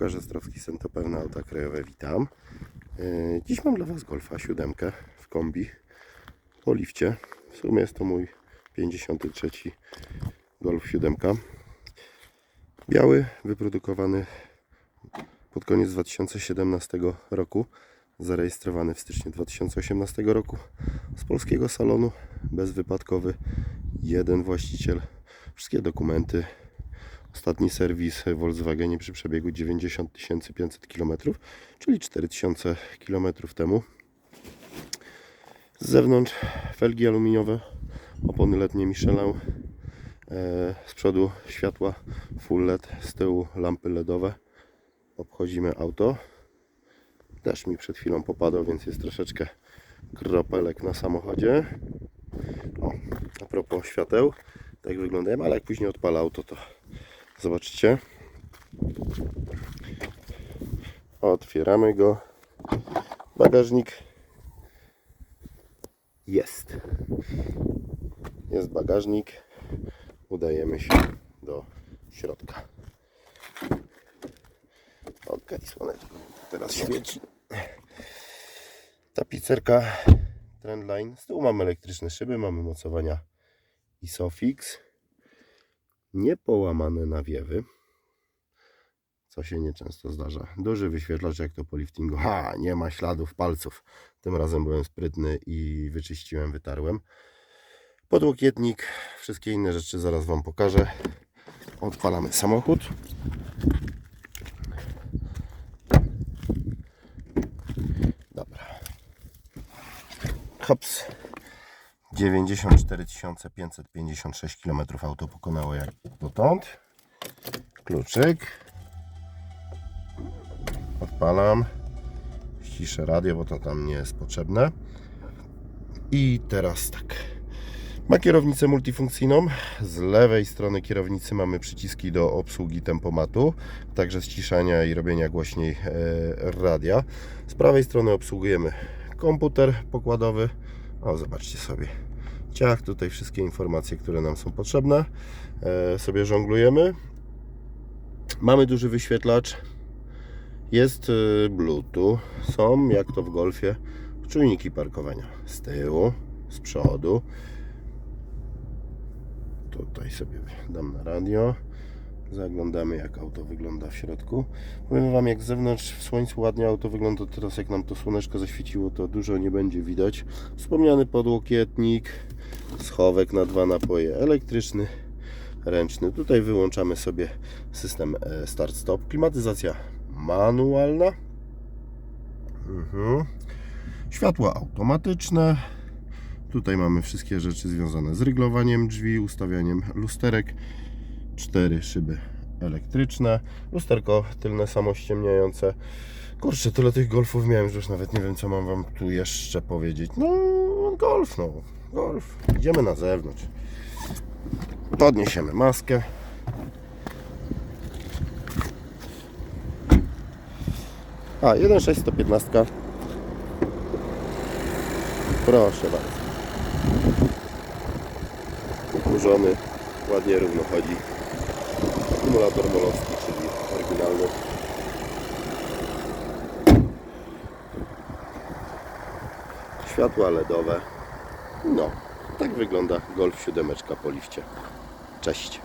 Łukasz Ostrowski, Auta Krajowe, witam. Yy, Dziś mam dla Was Golfa 7 w kombi po lifcie. W sumie jest to mój 53 Golf 7. Biały, wyprodukowany pod koniec 2017 roku, zarejestrowany w styczniu 2018 roku z polskiego salonu, bezwypadkowy, jeden właściciel, wszystkie dokumenty, Ostatni serwis w Volkswagenie przy przebiegu 90 500 km, czyli 4000 km temu. Z zewnątrz felgi aluminiowe, opony letnie Michelin, e, z przodu światła full LED, z tyłu lampy LEDowe. Obchodzimy auto. Deszcz mi przed chwilą popadał, więc jest troszeczkę kropelek na samochodzie. O, a propos świateł, tak wyglądają, ale jak później odpala auto, to Zobaczcie. Otwieramy go. Bagażnik jest. Jest bagażnik. Udajemy się do środka. Ok, słoneczko teraz świeci. Tapicerka Trendline. Z tyłu mamy elektryczne szyby, mamy mocowania Isofix niepołamane nawiewy, co się nieczęsto zdarza. Duży wyświetlacz jak to po liftingu. Ha, nie ma śladów palców. Tym razem byłem sprytny i wyczyściłem, wytarłem. Podłokietnik, wszystkie inne rzeczy zaraz Wam pokażę. Odpalamy samochód. Dobra. Hops. 94 556 km auto pokonało jak dotąd. Kluczyk. Odpalam. Ściszę radio, bo to tam nie jest potrzebne. I teraz tak. Ma kierownicę multifunkcyjną. Z lewej strony kierownicy mamy przyciski do obsługi tempomatu, także ściszania i robienia głośniej e, radia. Z prawej strony obsługujemy komputer pokładowy. O, zobaczcie sobie. Ciach, tutaj wszystkie informacje, które nam są potrzebne. E, sobie żonglujemy. Mamy duży wyświetlacz. Jest e, Bluetooth. Są, jak to w golfie, czujniki parkowania. Z tyłu, z przodu. Tutaj sobie dam na radio. Zaglądamy jak auto wygląda w środku. Powiem Wam jak z zewnątrz w słońcu ładnie auto wygląda. Teraz jak nam to słoneczko zaświeciło to dużo nie będzie widać. Wspomniany podłokietnik, schowek na dwa napoje, elektryczny, ręczny. Tutaj wyłączamy sobie system e, start-stop. Klimatyzacja manualna. Mhm. Światła automatyczne. Tutaj mamy wszystkie rzeczy związane z ryglowaniem drzwi, ustawianiem lusterek cztery szyby elektryczne, lusterko tylne samościemniające. Kurczę, tyle tych golfów miałem, że już nawet nie wiem, co mam Wam tu jeszcze powiedzieć. No, golf, no, golf. Idziemy na zewnątrz. Podniesiemy maskę. A, 1.615. Proszę bardzo. Ukurzony, ładnie równo chodzi akumulator molowski, czyli oryginalny. Światła LEDowe. No, tak wygląda Golf 7 po lifcie. Cześć.